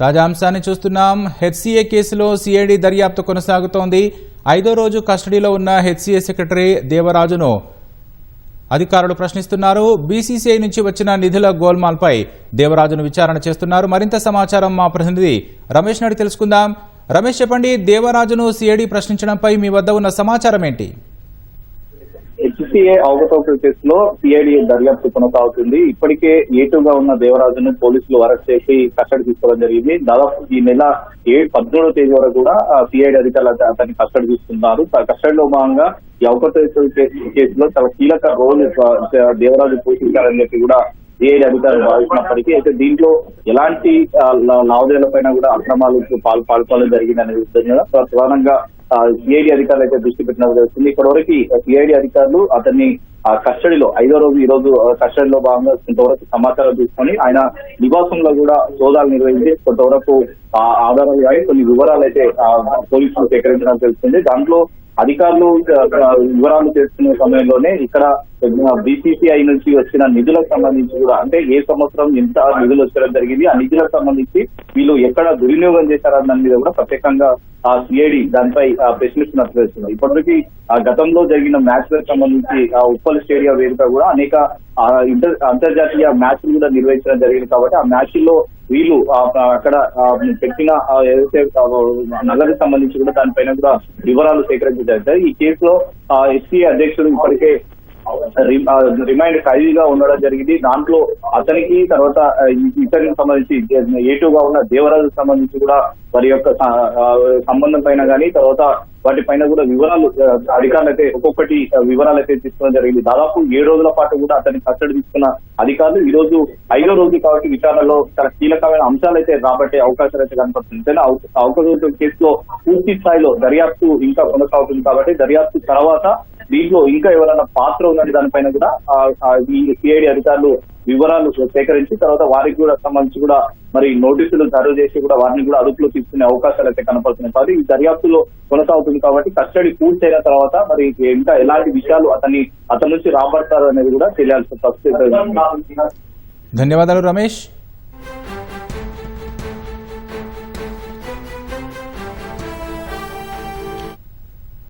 తాజా అంశాన్ని చూస్తున్నాం. హెచ్సీఏ కేసులో సిఐడి దర్యాప్తు కొనసాగుతోంది. ఐదో రోజు కస్టడీలో ఉన్న హెచ్సీఏ సెక్రటరీ దేవరాజును అధికారులు ప్రశ్నిస్తున్నారు. బీసీసీఐ నుంచి వచ్చిన నిధుల గోల్మాల్పై దేవరాజును విచారణ చేస్తున్నారు. మరింత సమాచారం మా ప్రతినిధి రమేష్ నడి తెలుసుకుందాం. రమేష్ చెప్పండి దేవరాజును సిఐడి ప్రశ్నించడంపై మీ వద్ద ఉన్న సమాచారం ఏంటి? హెచ్సిఏ అవకతవకల కేసులో సిఐడి దర్యాప్తు కొనసాగుతుంది. ఇప్పటికే ఏటుగా ఉన్న దేవరాజును పోలీసులు అరెస్ట్ చేసి కస్టడీ తీసుకోవడం జరిగింది. దాదాపు ఈ నెల ఏ పద్మూడవ తేదీ వరకు కూడా సిఐడి అధికారులు అతన్ని కస్టడీ తీసుకున్నారు కస్టడీలో భాగంగా ఈ అవకతవకల కేసులో చాలా కీలక రోల్ దేవరాజు పోషించారని చెప్పి కూడా సిఐడి అధికారులు భావిస్తున్నప్పటికీ అయితే దీంట్లో ఎలాంటి ఆ, లావాదేవీల పైన కూడా అక్రమాలకు పాల్ జరిగింది జరిగిందనే విధంగా ప్రధానంగా సిఐడి అధికారులు అయితే దృష్టి పెట్టినట్టు తెలుస్తుంది. ఇప్పటివరకు సిఐడి అధికారులు అతన్ని ఆ, కస్టడీలో ఐదో రోజు ఈ రోజు కస్టడీలో భాగంగా కొంతవరకు సమాచారం తీసుకొని ఆయన నివాసంలో కూడా సోదాలు నిర్వహించి కొంతవరకు ఆ, ఆధారాలు కానీ కొన్ని వివరాలు అయితే పోలీసులు సేకరించడం తెలుస్తుంది దాంట్లో అధికారులు వివరాలు తెలుసుకునే సమయంలోనే ఇక్కడ బీసీసీఐ నుంచి వచ్చిన నిధులకు సంబంధించి కూడా అంటే ఏ సంవత్సరం ఎంత నిధులు వచ్చడం జరిగింది ఆ నిధులకు సంబంధించి వీళ్ళు ఎక్కడ దుర్వినియోగం చేశారన్న మీద కూడా ప్రత్యేకంగా ఆ సిఐడి దానిపై ఆ, ప్రశ్నిస్తున్నట్లు తెలుస్తుంది ఇప్పటికీ ఆ గతంలో జరిగిన మ్యాచ్లకు సంబంధించి ఆ ఉప్పల్ స్టేడియం వేదిక కూడా అనేక ఇంటర్ అంతర్జాతీయ మ్యాచ్లు కూడా నిర్వహించడం జరిగింది కాబట్టి ఆ మ్యాచ్ల్లో వీళ్ళు అక్కడ పెట్టిన ఏదైతే నగదు సంబంధించి కూడా దానిపైన కూడా వివరాలు సేకరించడం జరిగింది. ఈ కేసులో ఎస్సీ అధ్యక్షుడు ఇప్పటికే రిమైండ్ ఖైదీగా ఉండడం జరిగింది. దాంట్లో అతనికి తర్వాత ఇతనికి సంబంధించి ఏటుగా ఉన్న దేవరాజుకు సంబంధించి కూడా వారి యొక్క సంబంధం పైన కానీ తర్వాత వాటి పైన కూడా వివరాలు అధికారులు అయితే ఒక్కొక్కటి వివరాలు అయితే తీసుకోవడం జరిగింది. దాదాపు ఏడు రోజుల పాటు కూడా అతన్ని కట్టడి తీసుకున్న అధికారులు ఈ రోజు ఐదో రోజు కాబట్టి విచారణలో చాలా కీలకమైన అంశాలు అయితే రాబట్టే అవకాశాలు అయితే కనపడుతుంది అవకాశం కేసులో పూర్తి స్థాయిలో దర్యాప్తు ఇంకా కొనసాగుతుంది కాబట్టి దర్యాప్తు తర్వాత దీంట్లో ఇంకా ఎవరైనా పాత్ర ఉన్నది దానిపైన కూడా ఈ సిఐడి అధికారులు వివరాలు సేకరించి తర్వాత వారికి కూడా సంబంధించి కూడా మరి నోటీసులు జారీ చేసి కూడా వారిని కూడా అదుపులో తీసుకునే అవకాశాలు అయితే కనపడుతున్నాయి. కాబట్టి ఈ దర్యాప్తులో కొనసాగుతుంది కాబట్టి కస్టడీ పూర్తయిన తర్వాత మరి ఇంకా ఎలాంటి విషయాలు అతని అతని నుంచి రాబడతారు అనేది కూడా తెలియాల్సిన పరిస్థితి ధన్యవాదాలు రమేష్.